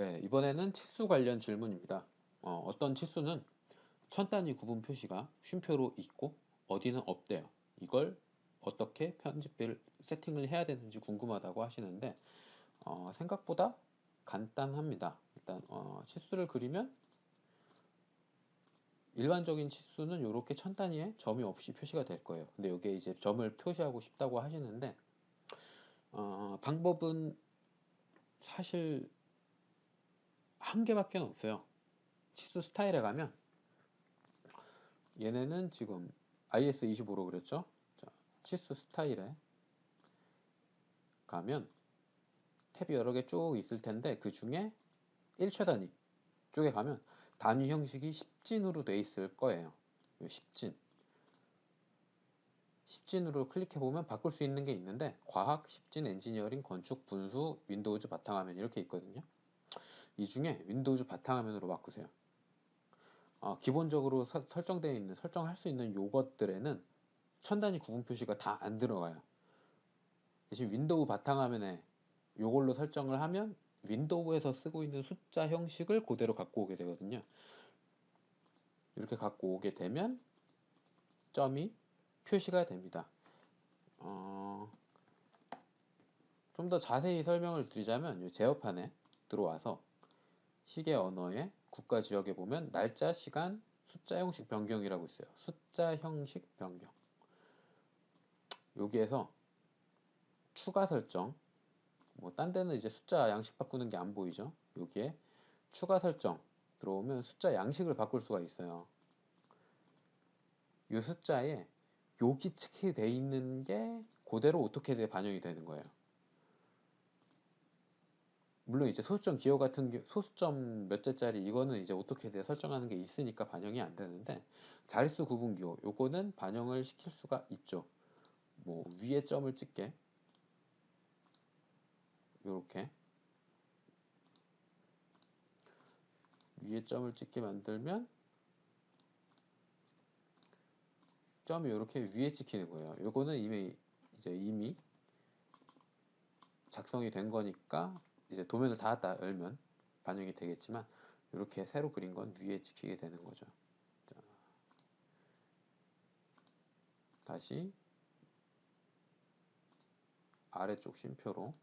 네, 이번에는 치수 관련 질문입니다. 어, 떤 치수는 천 단위 구분 표시가 쉼표로 있고 어디는 없대요. 이걸 어떻게 편집을 세팅을 해야 되는지 궁금하다고 하시는데 어, 생각보다 간단합니다. 일단 어, 치수를 그리면 일반적인 치수는 이렇게 천 단위에 점이 없이 표시가 될 거예요. 근데 여기에 이제 점을 표시하고 싶다고 하시는데 어, 방법은 사실 한 개밖에 없어요. 치수 스타일에 가면 얘네는 지금 IS25로 그랬죠? 자, 치수 스타일에 가면 탭이 여러 개 쭉 있을 텐데 그 중에 1차 단위 쪽에 가면 단위 형식이 10진으로 돼 있을 거예요. 10진. 10진으로 클릭해 보면 바꿀 수 있는 게 있는데 과학, 10진, 엔지니어링, 건축, 분수, 윈도우즈 바탕화면 이렇게 있거든요. 이 중에 윈도우즈 바탕화면으로 바꾸세요. 어, 기본적으로 서, 설정되어 있는 설정할 수 있는 요것들에는 천 단위 구분 표시가 다 안 들어가요. 대신 윈도우 바탕화면에 요걸로 설정을 하면 윈도우에서 쓰고 있는 숫자 형식을 그대로 갖고 오게 되거든요. 이렇게 갖고 오게 되면 점이 표시가 됩니다. 어, 좀 더 자세히 설명을 드리자면 제어판에 들어와서 시계 언어의 국가 지역에 보면 날짜, 시간, 숫자 형식 변경이라고 있어요. 숫자 형식 변경. 여기에서 추가 설정 뭐 딴 데는 이제 숫자 양식 바꾸는 게 안 보이죠. 여기에 추가 설정 들어오면 숫자 양식을 바꿀 수가 있어요. 이 숫자에 여기 측이 돼 있는 게 그대로 오토캐드에 반영이 되는 거예요. 물론 이제 소수점 기호 같은 게 소수점 몇 자짜리 이거는 이제 오토캐드에 설정하는 게 있으니까 반영이 안 되는데 자릿수 구분 기호 요거는 반영을 시킬 수가 있죠. 뭐 위에 점을 찍게 요렇게 위에 점을 찍게 만들면 점이 이렇게 위에 찍히는 거예요. 요거는 이미 이제 이미 작성이 된 거니까 이제 도면을 닫았다 열면 반영이 되겠지만 이렇게 새로 그린 건 위에 찍히게 되는 거죠. 자, 다시 아래쪽 쉼표로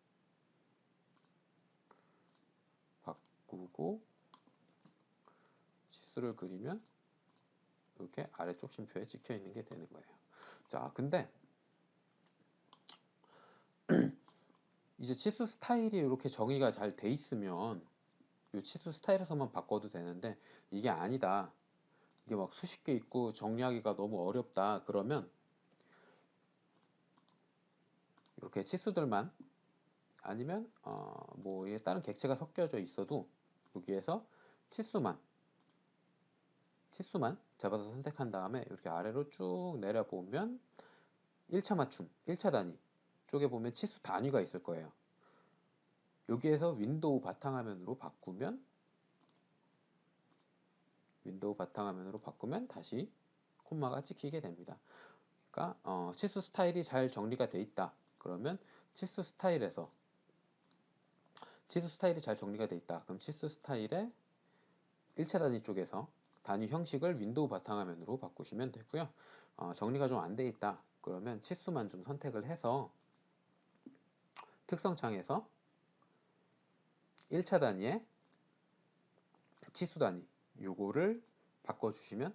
바꾸고 치수를 그리면 이렇게 아래쪽 쉼표에 찍혀 있는 게 되는 거예요. 자, 근데 이제 치수 스타일이 이렇게 정의가 잘 돼 있으면 이 치수 스타일에서만 바꿔도 되는데 이게 아니다. 이게 막 수십 개 있고 정리하기가 너무 어렵다. 그러면 이렇게 치수들만 아니면 어 뭐 다른 객체가 섞여져 있어도 여기에서 치수만 치수만 잡아서 선택한 다음에 이렇게 아래로 쭉 내려보면 1차 맞춤, 1차 단위 쪽에 보면 치수 단위가 있을 거예요. 여기에서 윈도우 바탕화면으로 바꾸면 윈도우 바탕화면으로 바꾸면 다시 콤마가 찍히게 됩니다. 그러니까 어, 치수 스타일이 잘 정리가 돼 있다. 그러면 치수 스타일에서 치수 스타일이 잘 정리가 돼 있다. 그럼 치수 스타일의 1차 단위 쪽에서 단위 형식을 윈도우 바탕화면으로 바꾸시면 되고요. 어, 정리가 좀 안 돼 있다. 그러면 치수만 좀 선택을 해서 특성창에서 1차 단위에 치수 단위 요거를 바꿔주시면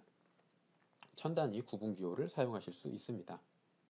천 단위 구분 기호를 사용하실 수 있습니다.